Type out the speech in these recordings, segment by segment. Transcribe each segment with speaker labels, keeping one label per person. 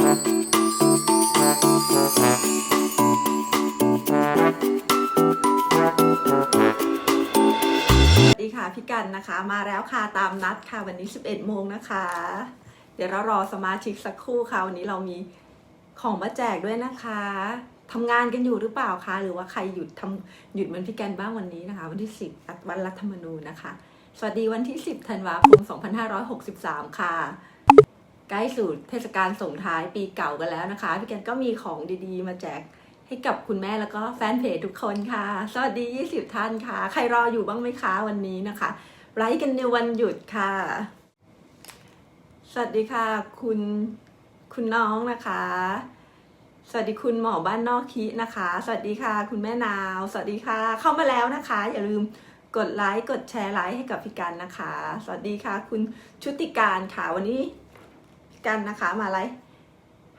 Speaker 1: สวัสดีค่ะพี่กันนะคะมาแล้วค่ะตามนัดค่ะวันนี้ 11 โมงนะคะ เดี๋ยวเรารอสมาชิกสักครู่ค่ะวันนี้เรามีของมาแจกด้วยนะคะทำงานกันอยู่หรือเปล่าคะหรือว่าใครหยุดทำหยุดเหมือนพี่กันบ้างวันนี้นะคะ วันที่ 10 วันรัฐธรรมนูญนะคะ สวัสดีวันที่ 10 ธันวาคม 2563 ค่ะ ใกล้สู่เทศกาลส่งท้ายปีเก่ากันแล้วนะคะ พี่กันก็มีของดีๆ มาแจกให้กับคุณแม่แล้วก็แฟนเพจทุกคนค่ะ สวัสดี 20 ท่านค่ะ ใครรออยู่บ้างไหมคะวันนี้นะคะ ไลฟ์กันในวันหยุดค่ะ สวัสดีค่ะ คุณคุณน้องนะคะ สวัสดีคุณหมอบ้านนอกคินะคะ สวัสดีค่ะ คุณแม่นาว สวัสดีค่ะ เข้ามาแล้วนะคะ อย่าลืมกดไลค์กดแชร์ไลค์ให้กับพี่กันนะคะ สวัสดีค่ะ คุณชุติการค่ะวันนี้ กันนะคะ มาไลฟ์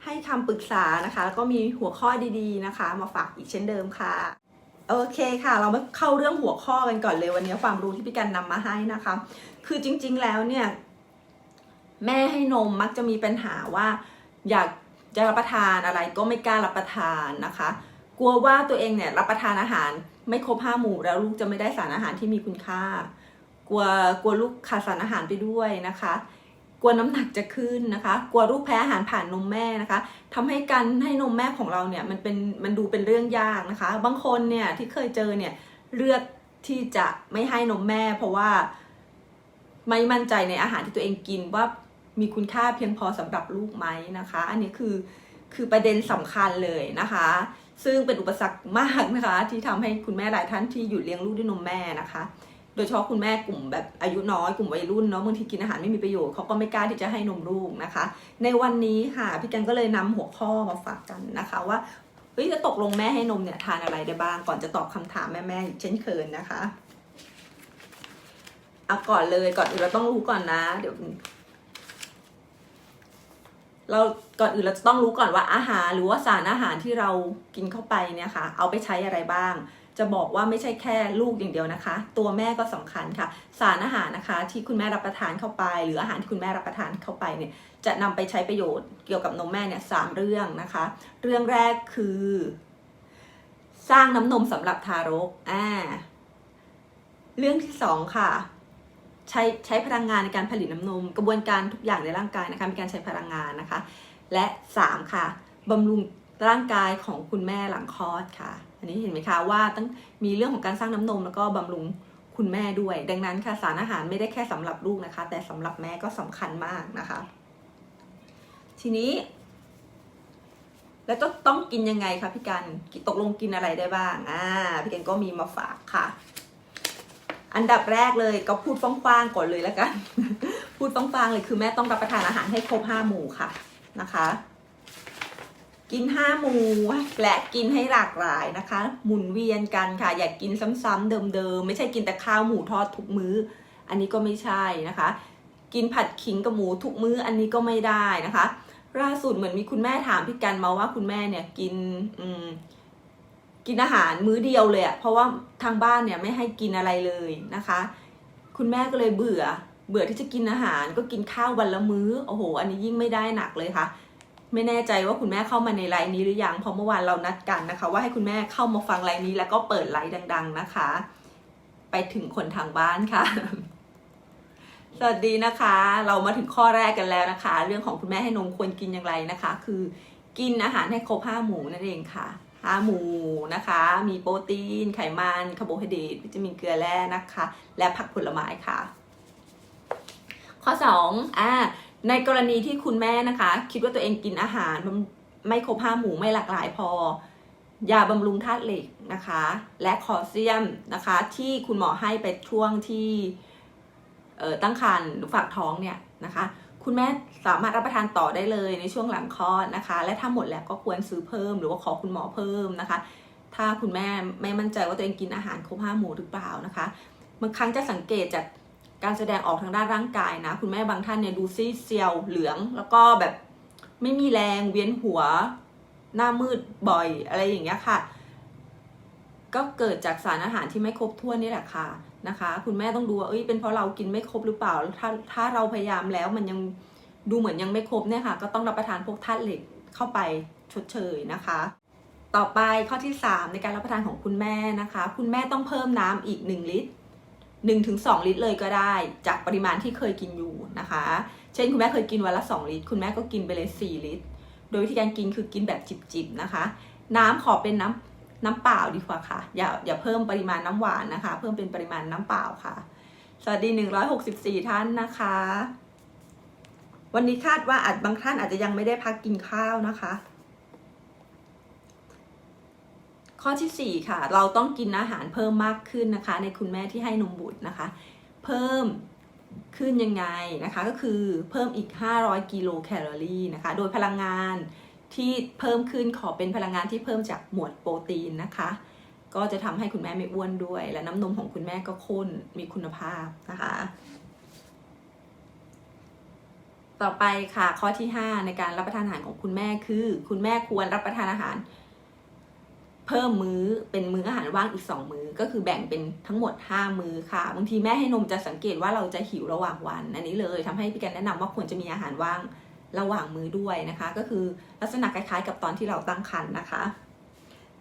Speaker 1: ให้คำปรึกษานะคะ แล้วก็มีหัวข้อดีๆนะคะ มาฝากอีกเช่นเดิมค่ะ โอเคค่ะ เรามาเข้าเรื่องหัวข้อกันก่อนเลยวันนี้ความรู้ที่พี่กันนำมาให้นะคะ คือจริงๆแล้วเนี่ยแม่ให้นมมักจะมีปัญหาว่า อยากจะรับประทานอะไรก็ไม่กล้ารับประทานนะคะ กลัวว่าตัวเองเนี่ยรับประทานอาหารไม่ครบห้าหมู่แล้วลูกจะไม่ได้สารอาหารที่มีคุณค่ากลัวกลัวลูกขาดสารอาหารไปด้วยนะคะ กลัวน้ำหนักจะขึ้นนะคะ กลัวลูกแพ้อาหารผ่านนมแม่นะคะทำให้การให้นมแม่ของเราเนี่ยมันเป็นมันดูเป็นเรื่องยากนะคะ บางคนเนี่ยที่เคยเจอเนี่ยเลือกที่จะไม่ให้นมแม่ เพราะว่าไม่มั่นใจในอาหารที่ตัวเองกินว่ามีคุณค่าเพียงพอสำหรับลูกไหมนะคะ อันนี้คือคือประเด็นสำคัญเลยนะคะ ซึ่งเป็นอุปสรรคมากนะคะ ที่ทำให้คุณแม่หลายท่านที่หยุดเลี้ยงลูกด้วยนมแม่นะคะ โดยเฉพาะคุณแม่กลุ่มแบบอายุน้อยกลุ่มวัยรุ่นเนาะบางทีกินอาหารไม่มีประโยชน์เขาก็ไม่กล้าที่จะให้นมลูกนะคะ ในวันนี้ค่ะพี่กันก็เลยนำหัวข้อมาฝากกันนะคะว่าเฮ้ยจะตกลงแม่ให้นมเนี่ยทานอะไรได้บ้างก่อนจะตอบคำถามแม่ๆเช่นเคยนะคะเอาก่อนเลยก่อนอื่นเราต้องรู้ก่อนนะ เดี๋ยวเราก่อนอื่นเราจะต้องรู้ก่อนว่าอาหารหรือว่าสารอาหารที่เรากินเข้าไปเนี่ยค่ะ เอาไปใช้อะไรบ้าง จะบอกว่าไม่ใช่แค่ลูกอย่างเดียวนะคะ ตัวแม่ก็สำคัญค่ะ สารอาหารนะคะที่คุณแม่รับประทานเข้าไป หรืออาหารที่คุณแม่รับประทานเข้าไปเนี่ยจะนำไปใช้ประโยชน์เกี่ยวกับนมแม่เนี่ยสามเรื่องนะคะ เรื่องแรกคือ สร้างน้ำนมสำหรับทารกอ่าเรื่องที่สองค่ะใช้ใช้พลังงานในการผลิตน้ำนม กระบวนการทุกอย่างในร่างกายนะคะมีการใช้พลังงานนะคะ และสามค่ะบำรุง ร่างกายของคุณแม่หลังคลอดค่ะ อันนี้เห็นไหมคะว่าต้องมีเรื่องของการสร้างน้ำนมแล้วก็บำรุงคุณแม่ด้วย ดังนั้นค่ะสารอาหารไม่ได้แค่สำหรับลูกนะคะ แต่สำหรับแม่ก็สำคัญมากนะคะ ทีนี้ แล้วต้องต้องกินยังไงคะพี่กันตกลงกินอะไรได้บ้างอ่าพี่กันก็มีมาฝากค่ะ อันดับแรกเลยก็พูดฟ้องฟางก่อนเลยแล้วกัน พูดฟ้องฟางเลยคือแม่ต้องรับประทานอาหารให้ครบห้าหมู่ค่ะนะคะ กินห้าหมูและกินให้หลากหลายนะคะ หมุนเวียนกันค่ะ อย่ากกินซ้ำๆเดิมๆ ไม่ใช่กินแต่ข้าวหมูทอดทุกมื้อ อันนี้ก็ไม่ใช่นะคะ กินผัดขิงกับหมูทุกมื้ออันนี้ก็ไม่ได้นะคะล่าสุดเหมือนมีคุณแม่ถามพี่กันมาว่าคุณแม่เนี่ยกินอืมกินอาหารมื้อเดียวเลยอะเพราะว่าทางบ้านเนี่ยไม่ให้กินอะไรเลยนะคะ คุณแม่ก็เลยเบื่อ เบื่อที่จะกินอาหารก็กินข้าววันละมื้อโอ้โห อันนี้ยิ่งไม่ได้หนักเลยค่ะ ไม่แน่ใจว่าคุณแม่เข้ามาในไลน์นี้หรือยังเพราะเมื่อวานเรานัดกันนะคะ ว่าให้คุณแม่เข้ามาฟังไลน์นี้แล้วก็เปิดไลน์ดัง ๆนะคะ ไปถึงคนทางบ้านค่ะ สวัสดีนะคะ เรามาถึงข้อแรกกันแล้วนะคะ เรื่องของคุณแม่ให้นมควรกินอย่างไรนะคะ คือกินอาหารให้ครบห้าหมู่นั่นเองค่ะห้าหมู่นะคะ มีโปรตีน ไขมันคาร์โบไฮเดรตวิตามินเกลือแร่นะคะ และผักผลไม้ค่ะ ข้อ2อ่า ในกรณีที่คุณแม่นะคะ คิดว่าตัวเองกินอาหารไม่ครบห้าหมู่ไม่หลากหลายพอยาบำรุงธาตุเหล็กนะคะ และคอลเซียมนะคะ ที่คุณหมอให้ไปช่วงที่ตั้งครรภ์หรือฝากท้องเนี่ยนะคะ คุณแม่สามารถรับประทานต่อได้เลยในช่วงหลังคลอดนะคะ และถ้าหมดแล้วก็ควรซื้อเพิ่ม หรือว่าขอคุณหมอเพิ่มนะคะ ถ้าคุณแม่ไม่มั่นใจว่าตัวเองกินอาหารครบห้าหมู่หรือเปล่านะคะบางครั้งจะสังเกตจาก การแสดงออกทางด้านร่างกายนะ คุณแม่บางท่านเนี่ยดูซีเซียวเหลือง แล้วก็แบบไม่มีแรงเวียนหัว หน้ามืดบ่อยอะไรอย่างเงี้ยค่ะ ก็เกิดจากสารอาหารที่ไม่ครบถ้วนนี่แหละค่ะนะคะ คุณแม่ต้องดูว่าเอ้ยเป็นเพราะเรากินไม่ครบหรือเปล่า ถ้าถ้าเราพยายามแล้วมันยังดูเหมือนยังไม่ครบเนี่ยค่ะ ก็ต้องรับประทานพวกธาตุเหล็กเข้าไปชดเชยนะคะ ต่อไปข้อที่ 3 ในการรับประทานของคุณแม่นะคะ คุณแม่ต้องเพิ่มน้ำอีก 1 ลิตร 1ถึง2ลิตรเลยก็ได้ จากปริมาณที่เคยกินอยู่นะคะ เช่นคุณแม่เคยกินวันละ 2 ลิตร คุณแม่ก็กินไปเลย 4 ลิตร โดยวิธีการกินคือกินแบบจิบๆนะคะ น้ำขอเป็นน้ำน้ำเปล่าดีกว่าค่ะ อย่าอย่าเพิ่มปริมาณน้ำหวานนะคะ เพิ่มเป็นปริมาณน้ำเปล่าค่ะ สวัสดี 164 ท่านนะคะ วันนี้คาดว่าอาจบางท่านอาจจะยังไม่ได้พักกินข้าวนะคะ ข้อที่ 4 ค่ะ เราต้องกินอาหารเพิ่มมากขึ้นนะคะ ในคุณแม่ที่ให้นมบุตรนะคะ เพิ่มขึ้นยังไงนะคะ ก็คือเพิ่มอีก 500 กิโลแคลอรี่นะคะ โดยพลังงานที่เพิ่มขึ้นขอเป็นพลังงานที่เพิ่มจากหมวดโปรตีนนะคะ ก็จะทำให้คุณแม่ไม่อ้วนด้วย และน้ำนมของคุณแม่ก็ข้นมีคุณภาพนะคะ ต่อไปค่ะข้อที่ 5 ในการรับประทานอาหารของคุณแม่คือ คุณแม่ควรรับประทานอาหาร เพิ่มมื้อเป็นมื้ออาหารว่างอีก 2 มื้อ ก็คือแบ่งเป็นทั้งหมด 5 มื้อค่ะบางทีแม่ให้นมจะสังเกตว่าเราจะหิวระหว่างวันอันนี้เลยทำให้พี่แกนแนะนำว่าควรจะมีอาหารว่างระหว่างมื้อด้วยนะคะ ก็คือลักษณะคล้ายๆ กับตอนที่เราตั้งครรภ์นะคะ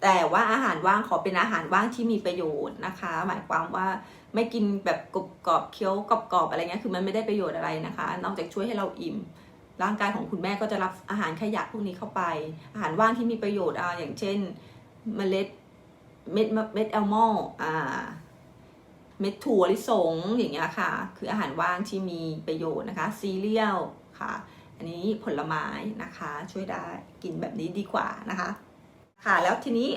Speaker 1: แต่ว่าอาหารว่างขอเป็นอาหารว่างที่มีประโยชน์นะคะ หมายความว่าไม่กินแบบกรอบกรอบๆเคี้ยวกรอบกรอบๆอะไรเงี้ยคือมันไม่ได้ประโยชน์อะไรนะคะ นอกจากช่วยให้เราอิ่มร่างกายของคุณแม่ก็จะรับอาหารขยะพวกนี้เข้าไป อาหารว่างที่มีประโยชน์อ่าอย่างเช่น เมล็ดเม็ดเม็ดแอลมอนอ่า เม็ดถั่วลิสงอย่างเงี้ยค่ะ คืออาหารว่างที่มีประโยชน์นะคะ ซีเรียลค่ะ อันนี้ผลไม้นะคะ ช่วยได้กินแบบนี้ดีกว่านะคะ ค่ะแล้วทีนี้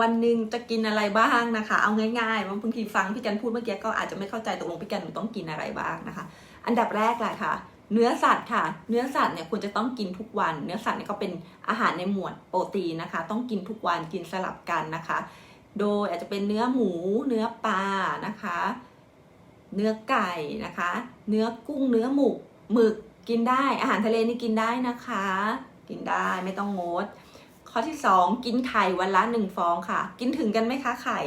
Speaker 1: วันหนึ่งจะกินอะไรบ้างนะคะ เอาง่ายๆบางทีฟังพี่กันพูดเมื่อกี้ก็อาจจะไม่เข้าใจตกลงพี่กันหนูต้องกินอะไรบ้างนะคะ อันดับแรกแหละค่ะ เนื้อสัตว์ค่ะ เนื้อสัตว์เนี่ยควรจะต้องกินทุกวัน เนื้อสัตว์เนี่ยก็เป็นอาหารในหมวดโปรตีนนะคะ ต้องกินทุกวันกินสลับกันนะคะ โดยอาจจะเป็นเนื้อหมู เนื้อปลานะคะ เนื้อไก่นะคะ เนื้อกุ้งเนื้อหมูหมึกกินได้ อาหารทะเลนี่กินได้นะคะ กินได้ไม่ต้องงด ข้อที่สองกินไข่วันละหนึ่งฟองค่ะ กินถึงกันไหมคะไข่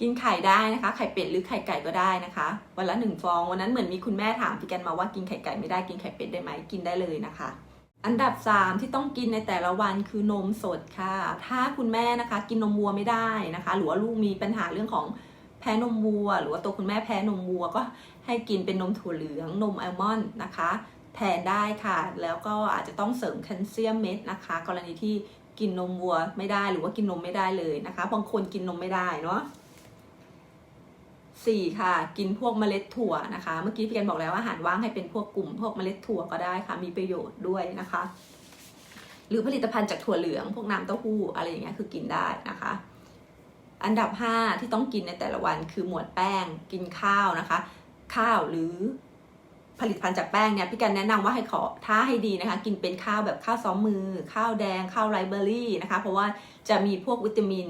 Speaker 1: กินไข่ได้นะคะ ไข่เป็ดหรือไข่ไก่ก็ได้นะคะ วันละหนึ่งฟอง วันนั้นเหมือนมีคุณแม่ถามพี่กันมาว่ากินไข่ไก่ไม่ได้กินไข่เป็ดได้ไหมกินได้เลยนะคะ อันดับ 3 ที่ต้องกินในแต่ละวันคือนมสดค่ะ ถ้าคุณแม่นะคะ กินนมวัวไม่ได้นะคะ หรือว่าลูกมีปัญหาเรื่องของแพ้นมวัว หรือว่าตัวคุณแม่แพ้นมวัวก็ให้กินเป็นนมถั่วเหลืองนมอัลมอนด์นะคะแทนได้ค่ะ แล้วก็อาจจะต้องเสริมแคลเซียมเม็ดนะคะ กรณีที่กินนมวัวไม่ได้หรือว่ากินนมไม่ได้เลยนะคะ บางคนกินนมไม่ได้เนาะ สี่ค่ะ กินพวกเมล็ดถั่วนะคะ เมื่อกี้พี่แกนบอกแล้วว่าอาหารว่างให้เป็นพวกกลุ่ม พวกเมล็ดถั่วก็ได้ค่ะ มีประโยชน์ด้วยนะคะ หรือผลิตภัณฑ์จากถั่วเหลือง พวกน้ำเต้าหู้อะไรอย่างเงี้ยคือกินได้นะคะ อันดับ 5 ที่ต้องกินในแต่ละวันคือหมวดแป้ง กินข้าวนะคะ ข้าวหรือผลิตภัณฑ์จากแป้งเนี่ยพี่กันแนะนำว่าให้ขอถ้าให้ดีนะคะ กินเป็นข้าวแบบข้าวซ้อมมือ ข้าวแดง ข้าวไรเบอรี่นะคะ เพราะว่าจะมีพวกวิตามิน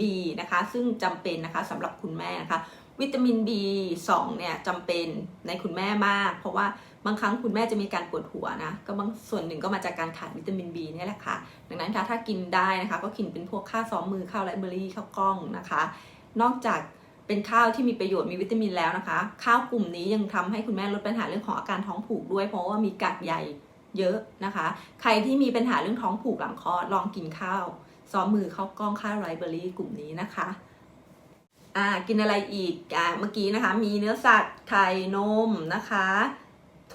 Speaker 1: B นะคะ ซึ่งจำเป็นนะคะสำหรับคุณแม่นะคะ วิตามิน B2 เนี่ยจำเป็นในคุณแม่มาก เพราะว่าบางครั้งคุณแม่จะมีการปวดหัวนะ ก็บางส่วนหนึ่งก็มาจากการขาดวิตามิน B นี่แหละค่ะ ดังนั้นค่ะถ้ากินได้นะคะ ก็กินเป็นพวกข้าวซ้อมมือข้าวไรเบอรี่ข้าวกล้องนะคะ นอกจากเป็นข้าวที่มีประโยชน์มีวิตามินแล้วนะคะ ข้าวกลุ่มนี้ยังทำให้คุณแม่ลดปัญหาเรื่องของอาการท้องผูกด้วย เพราะว่ามีกากใยเยอะนะคะ ใครที่มีปัญหาเรื่องท้องผูกหลังคลอดลองกินข้าวซ้อมมือข้าวกล้องข้าวไรเบอรี่กลุ่มนี้นะคะ อ่ากินอะไรอีกอ่าเมื่อกี้นะคะมีเนื้อสัตว์ไข่นมนะคะ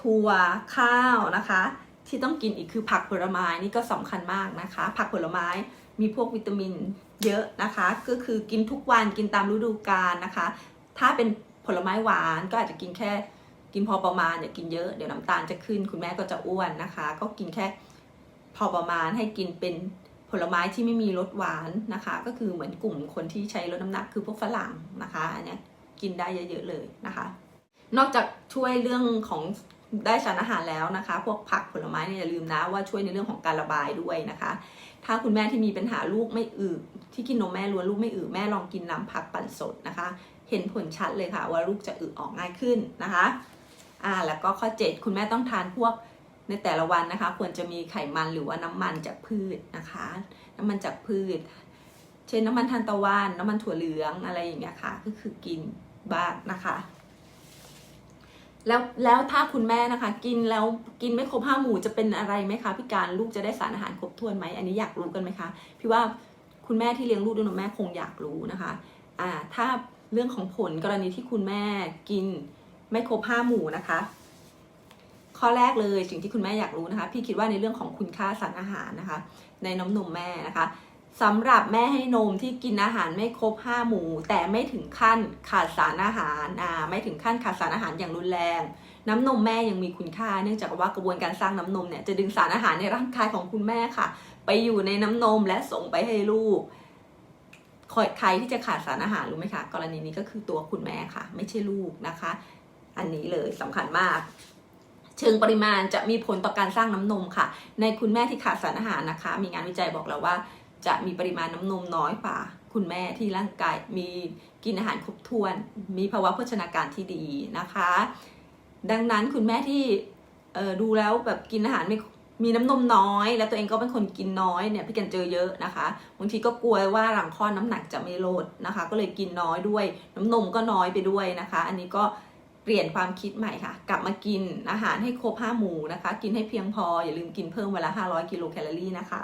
Speaker 1: ถั่วข้าวนะคะ ที่ต้องกินอีกคือผักผลไม้นี่ก็สำคัญมากนะคะ ผักผลไม้มีพวกวิตามินเยอะนะคะ ก็คือกินทุกวันกินตามฤดูกาลนะคะ ถ้าเป็นผลไม้หวานก็อาจจะกินแค่กินพอประมาณอย่ากินเยอะเดี๋ยวน้ำตาลจะขึ้น คุณแม่ก็จะอ้วนนะคะ ก็กินแค่พอประมาณให้กินเป็น ผลไม้ที่ไม่มีรสหวานนะคะ ก็คือเหมือนกลุ่มคนที่ใช้ลดน้ำหนักคือพวกฝรั่งนะคะอันนี้กินได้เยอะๆเลยนะคะ นอกจากช่วยเรื่องของได้สารอาหารแล้วนะคะ พวกผักผลไม้เนี่ยอย่าลืมนะว่าช่วยในเรื่องของการระบายด้วยนะคะ ถ้าคุณแม่ที่มีปัญหาลูกไม่อึที่กินนมแม่ล้วนลูกไม่อึแม่ลองกินน้ำผักปั่นสดนะคะ เห็นผลชัดเลยค่ะว่าลูกจะอึออกง่ายขึ้นนะคะอ่าแล้วก็ข้อ 7 คุณแม่ต้องทานพวก ในแต่ละวันนะคะ ควรจะมีไขมันหรือว่าน้ำมันจากพืชนะคะ น้ำมันจากพืช เช่นน้ำมันทานตะวัน น้ำมันถั่วเหลืองอะไรอย่างเงี้ยค่ะ ก็คือกินบ้างนะคะ แล้วแล้วถ้าคุณแม่นะคะ กินแล้วกินไม่ครบห้าหมู่จะเป็นอะไรไหมคะพี่การลูกจะได้สารอาหารครบถ้วนไหมอันนี้อยากรู้กันไหมคะพี่ว่าคุณแม่ที่เลี้ยงลูกด้วยนมแม่คงอยากรู้นะคะอ่าถ้าเรื่องของผลกรณีที่คุณแม่กินไม่ครบห้าหมู่นะคะ ข้อแรกเลยสิ่งที่คุณแม่อยากรู้นะคะ พี่คิดว่าในเรื่องของคุณค่าสารอาหารนะคะ ในน้ำนมแม่นะคะสำหรับแม่ให้นมที่กินอาหารไม่ครบห้าหมู่ แต่ไม่ถึงขั้นขาดสารอาหารอ่าไม่ถึงขั้นขาดสารอาหารอย่างรุนแรง น้ำนมแม่ยังมีคุณค่า เนื่องจากว่ากระบวนการสร้างน้ำนมเนี่ยจะดึงสารอาหารในร่างกายของคุณแม่ค่ะ ไปอยู่ในน้ำนมและส่งไปให้ลูกใครที่จะขาดสารอาหารรู้ไหมคะ กรณีนี้ก็คือตัวคุณแม่ค่ะ ไม่ใช่ลูกนะคะ อันนี้เลยสำคัญมาก ชิงปริมาณจะมีผลต่อการสร้างน้ำนมค่ะ ในคุณแม่ที่ขาดสารอาหารนะคะ มีงานวิจัยบอกแล้วว่า จะมีปริมาณน้ำนมน้อยกว่า คุณแม่ที่ร่างกายมีกินอาหารครบถ้วน มีภาวะโภชนาการที่ดีนะคะ ดังนั้นคุณแม่ที่ดูแล้วแบบกินอาหารไม่มีน้ำนมน้อย แล้วตัวเองก็เป็นคนกินน้อยเนี่ยพี่กันเจอเยอะนะคะบางทีก็กลัวว่าหลังคลอดน้ำหนักจะไม่ลดนะคะ ก็เลยกินน้อยด้วย น้ำนมก็น้อยไปด้วยนะคะ อันนี้ก็ เปลี่ยนความคิดใหม่ค่ะ กลับมากินอาหารให้ครบห้าหมู่นะคะ กินให้เพียงพอ อย่าลืมกินเพิ่มเวลา 500 กิโลแคลอรี่นะคะ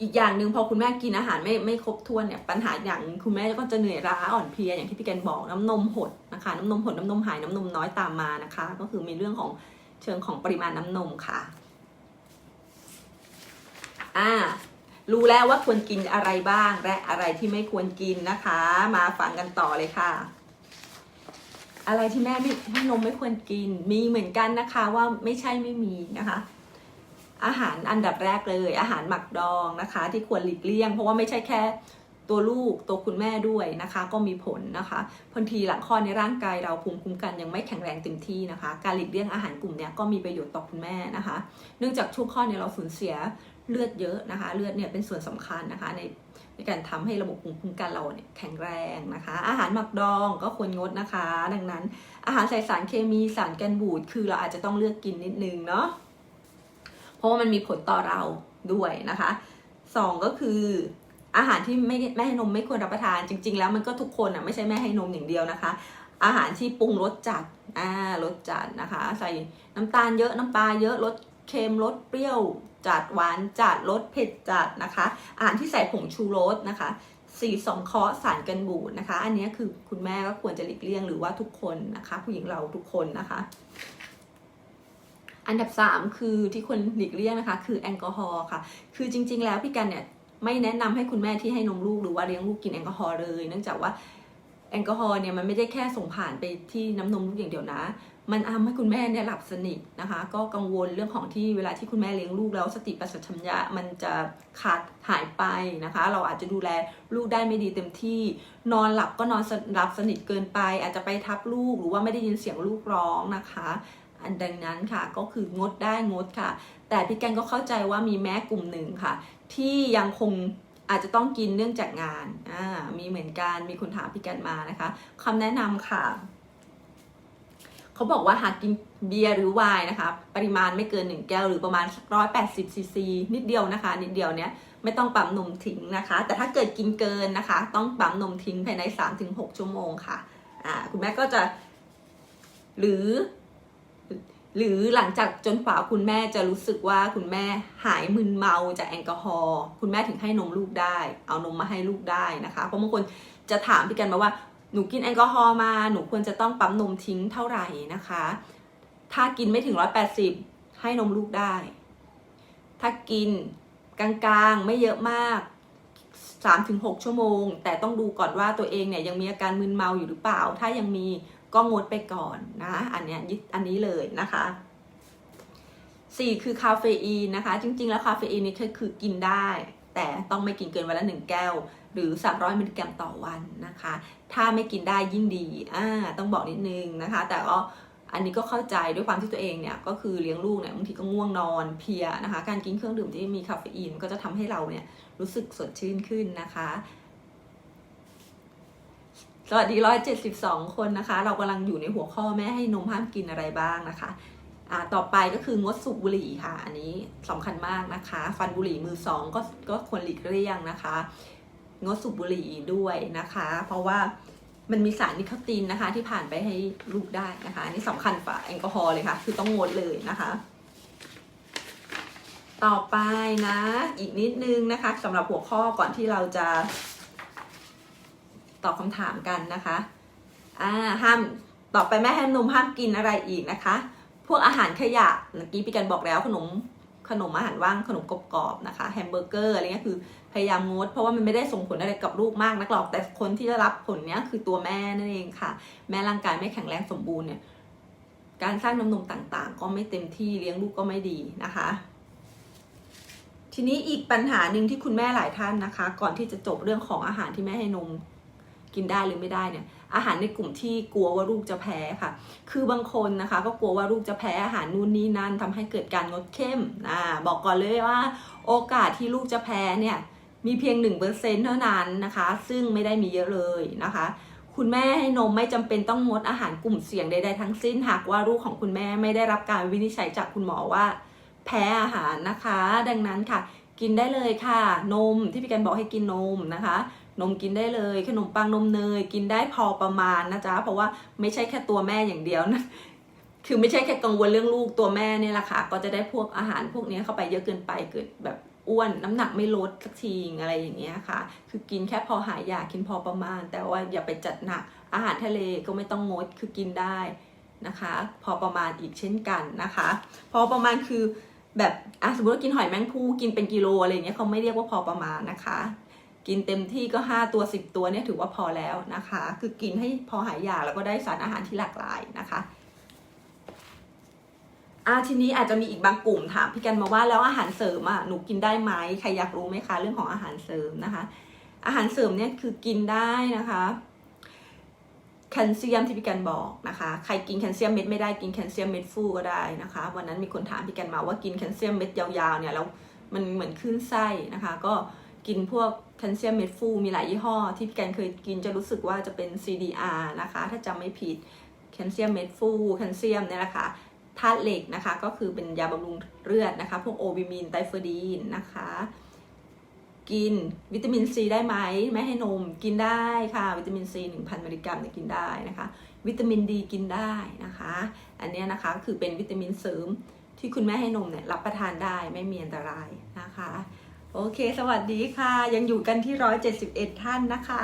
Speaker 1: อีกอย่างหนึ่งพอคุณแม่กินอาหารไม่ไม่ครบถ้วนเนี่ยปัญหาอย่างคุณแม่ก็จะเหนื่อยล้าอ่อนเพลียอย่างที่พี่แกนบอกน้ำนมหดนะคะ น้ำนมหดน้ำนมหายน้ำนมน้อยตามมานะคะ ก็คือมีเรื่องของเชิงของปริมาณน้ำนมค่ะอ่ารู้แล้วว่าควรกินอะไรบ้างและอะไรที่ไม่ควรกินนะคะ มาฟังกันต่อเลยค่ะ อะไรที่แม่ไม่ให้นมไม่ควรกิน มีเหมือนกันนะคะว่าไม่ใช่ไม่มีนะคะ อาหารอันดับแรกเลย อาหารหมักดองนะคะ ที่ควรหลีกเลี่ยง เพราะว่าไม่ใช่แค่ตัวลูกตัวคุณแม่ด้วยนะคะ ก็มีผลนะคะบางทีหลังคลอดในร่างกายเราภูมิคุ้มกันยังไม่แข็งแรงเต็มที่นะคะ การหลีกเลี่ยงอาหารกลุ่มนี้ก็มีประโยชน์ต่อคุณแม่นะคะ เนื่องจากช่วงคลอดเนี่ยเราสูญเสียเลือดเยอะนะคะ เลือดเนี่ยเป็นส่วนสำคัญนะคะใน ในการทำให้ระบบภูมิคุ้มกันเราเนี่ยแข็งแรงนะคะ อาหารหมักดองก็ควรงดนะคะ ดังนั้น อาหารใส่สารเคมีสารกันบูดคือเราอาจจะต้องเลือกกินนิดนึงเนาะเพราะว่ามันมีผลต่อเราด้วยนะคะสองก็คืออาหารที่ไม่แม่ให้นมไม่ควรรับประทานจริง ๆ แล้วมันก็ทุกคนอะไม่ใช่แม่ให้นมอย่างเดียวนะคะ อาหารที่ปรุงรสจัดอ่ารสจัดนะคะ ใส่น้ำตาลเยอะน้ำปลาเยอะรสเค็มรสเปรี้ยว จัดหวานจัดรสเผ็ดจัดนะคะอาหารที่ใส่ผงชูรสนะคะสีสองเคาะสารกันบูดนะคะ อันนี้คือคุณแม่ก็ควรจะหลีกเลี่ยงหรือว่าทุกคนนะคะ ผู้หญิงเราทุกคนนะคะ อันดับ 3 คือที่ควรหลีกเลี่ยงนะคะ คือแอลกอฮอล์ค่ะ คือจริง ๆ แล้วพี่กันเนี่ยไม่แนะนำให้คุณแม่ที่ให้นมลูกหรือว่าเลี้ยงลูกกินแอลกอฮอล์เลย เนื่องจากว่าแอลกอฮอล์เนี่ยมันไม่ได้แค่ส่งผ่านไปที่น้ำนมลูกอย่างเดียวนะ มันทำให้คุณแม่เนี่ยหลับสนิทนะคะ ก็กังวลเรื่องของที่เวลาที่คุณแม่เลี้ยงลูกแล้วสติปัฏชัญญะมันจะขาดหายไปนะคะ เราอาจจะดูแลลูกได้ไม่ดีเต็มที่ นอนหลับก็นอนหลับสนิทเกินไป อาจจะไปทับลูกหรือว่าไม่ได้ยินเสียงลูกร้องนะคะอันดังนั้นค่ะก็คืองดได้งดค่ะ แต่พี่แกนก็เข้าใจว่ามีแม้กลุ่มหนึ่งค่ะ ที่ยังคงอาจจะต้องกินเนื่องจากงานอ่ามีเหมือนกันมีคนถามพี่แกนมานะคะคำแนะนำค่ะ เขาบอกว่าหากกินเบียร์หรือไวน์นะคะ ปริมาณไม่เกิน 1 แก้วหรือประมาณ 180ซีซีนิดเดียวนะคะ นิดเดียวเนี้ยไม่ต้องปั๊มนมทิ้งนะคะ แต่ถ้าเกิดกินเกินนะคะ ต้องปั๊มนมทิ้งภายใน 3-6 ชั่วโมงค่ะอ่าคุณแม่ก็จะ หรือ หรือหลังจากจนกว่าคุณแม่จะรู้สึกว่าคุณแม่หายมึนเมาจากแอลกอฮอล์คุณแม่ถึงให้นมลูกได้ เอานมมาให้ลูกได้นะคะ เพราะบางคนจะถามพี่กันมาว่า หนูกินแอลกอฮอล์มา หนูควรจะต้องปั๊มนมทิ้งเท่าไหร่นะคะ ถ้ากินไม่ถึง 180 ให้นมลูกได้ ถ้ากินกลางๆ ไม่เยอะมาก 3-6 ชั่วโมง แต่ต้องดูก่อนว่าตัวเองเนี่ยยังมีอาการมึนเมาอยู่หรือเปล่า ถ้ายังมีก็งดไปก่อนนะ อันเนี้ยยึดอันนี้เลยนะคะสี่คือคาเฟอีนนะคะ จริงๆ แล้วคาเฟอีนนี่คือกินได้ แต่ต้องไม่กินเกินวันละหนึ่งแก้ว หรือ 300 มิลลิกรัมต่อวันนะคะ ถ้าไม่กินได้ยิ่งดีอ่าต้องบอกนิดนึงนะคะ แต่ก็อันนี้ก็เข้าใจด้วยความที่ตัวเองเนี่ยก็คือเลี้ยงลูกเนี่ยบางทีก็ง่วงนอนเพลียนะคะ การกินเครื่องดื่มที่มีคาเฟอีนก็จะทำให้เราเนี่ยรู้สึกสดชื่นขึ้นนะคะ สวัสดี 172 คนนะคะ เรากำลังอยู่ในหัวข้อแม่ให้นมห้ามกินอะไรบ้างนะคะ ต่อไปก็คืองดสูบบุหรี่ค่ะ อันนี้สำคัญมากนะคะ ฟันบุหรี่มือสองก็ก็ควรหลีกเลี่ยงนะคะ งดสูบบุหรี่ด้วยนะคะ เพราะว่ามันมีสารนิโคตินนะคะ ที่ผ่านไปให้ลูกได้นะคะอันนี้สำคัญกว่าแอลกอฮอล์เลยค่ะ คือต้องงดเลยนะคะ ต่อไปนะ อีกนิดนึงนะคะสำหรับหัวข้อก่อนที่เราจะ ตอบคำถามกันนะคะ อ่าห้ามต่อไปแม่ให้นมห้ามกินอะไรอีกนะคะ พวกอาหารขยะเมื่อกี้พี่กันบอกแล้วขนมขนมอาหารว่างขนมกรอบๆนะคะแฮมเบอร์เกอร์อะไรเงี้ยคือพยายามงดเพราะว่ามันไม่ได้ส่งผลอะไรกับลูกมากนักหรอกแต่คนที่จะรับผลเนี้ยคือตัวแม่นั่นเองค่ะ แม่ร่างกายไม่แข็งแรงสมบูรณ์เนี่ยการสร้างน้ำนมต่างๆ ก็ไม่เต็มที่เลี้ยงลูกก็ไม่ดีนะคะ ทีนี้อีกปัญหาหนึ่งที่คุณแม่หลายท่านนะคะ ก่อนที่จะจบเรื่องของอาหารที่แม่ให้นมกินได้หรือไม่ได้เนี่ย อาหารในกลุ่มที่กลัวว่าลูกจะแพ้ค่ะ คือบางคนนะคะ ก็กลัวว่าลูกจะแพ้อาหารนู่นนี่นั่นทำให้เกิดการงดเข้มอ่าบอกก่อนเลยว่า โอกาสที่ลูกจะแพ้เนี่ยมีเพียง 1%เท่านั้นนะคะ ซึ่งไม่ได้มีเยอะเลยนะคะคุณแม่ให้นมไม่จำเป็นต้องงดอาหารกลุ่มเสี่ยงใดๆทั้งสิ้นหากว่าลูกของคุณแม่ไม่ได้รับการวินิจฉัยจากคุณหมอว่า แพ้อาหารนะคะ ดังนั้นค่ะ กินได้เลยค่ะ นมที่พี่กันบอกให้กินนมนะคะ นมกินได้เลย ขนมปังนมเนยกินได้พอประมาณนะจ๊ะเพราะว่าไม่ใช่แค่ตัวแม่อย่างเดียวนะคือไม่ใช่แค่กังวลเรื่องลูกตัวแม่เนี่ยแหละค่ะก็จะได้พวกอาหารพวกนี้เข้าไปเยอะเกินไปเกิดแบบอ้วนน้ำหนักไม่ลดสักทีอะไรอย่างเงี้ยค่ะ คือกินแค่พอหายอยากกินพอประมาณ แต่ว่าอย่าไปจัดหนักอาหารทะเลก็ไม่ต้องงดคือกินได้นะคะ พอประมาณอีกเช่นกันนะคะ พอประมาณคือแบบอะสมมติว่ากินหอยแมงภู่กินเป็นกิโลอะไรเงี้ยเขาไม่เรียกว่าพอประมาณนะคะ กินเต็มที่ก็ 5 ตัว 10 ตัวเนี่ยถือว่าพอแล้วนะคะ คือกินให้พอหายอยากแล้วก็ได้สารอาหารที่หลากหลายนะคะอาทีนี้อาจจะมีอีกบางกลุ่มถามพี่กันมาว่าแล้วอาหารเสริมอะหนูกินได้ไหมใครอยากรู้ไหมคะ เรื่องของอาหารเสริมนะคะ อาหารเสริมเนี่ยคือกินได้นะคะแคลเซียมที่พี่กันบอกนะคะ ใครกินแคลเซียมเม็ดไม่ได้กินแคลเซียมเม็ดฟูก็ได้นะคะ วันนั้นมีคนถามพี่กันมาว่ากินแคลเซียมเม็ดยาวๆเนี่ยแล้วมันเหมือนขึ้นไส้นะคะ ก็ กินพวกแคลเซียมเม็ดฟูมีหลายยี่ห้อ ที่พี่แกนเคยกินจะรู้สึกว่าจะเป็น CDR นะคะ ถ้าจำไม่ผิดแคลเซียมเม็ดฟูแคลเซียมเนี่ยแหละค่ะธาตุเหล็กนะคะ ก็คือเป็นยาบำรุงเลือดนะคะ พวกโอบิมินไตเฟอร์ดีนนะคะ กินวิตามินซีได้ไหมไม่ให้นมกินได้ค่ะวิตามินซี1,000มิลลิกรัมเนี่ยกินได้นะคะ วิตามินดีกินได้นะคะ อันเนี้ยนะคะก็คือเป็นวิตามินเสริมที่คุณแม่ให้นมเนี่ยรับประทานได้ไม่มีอันตรายนะคะ โอเค สวัสดีค่ะ ยังอยู่กันที่ 171 ท่านนะคะ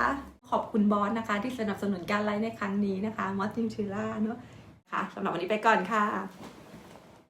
Speaker 1: ขอบคุณบอสนะคะ ที่สนับสนุนการไลฟ์ในครั้งนี้นะคะมอสติมชิล่าเนาะค่ะสำหรับวันนี้ไปก่อนค่ะ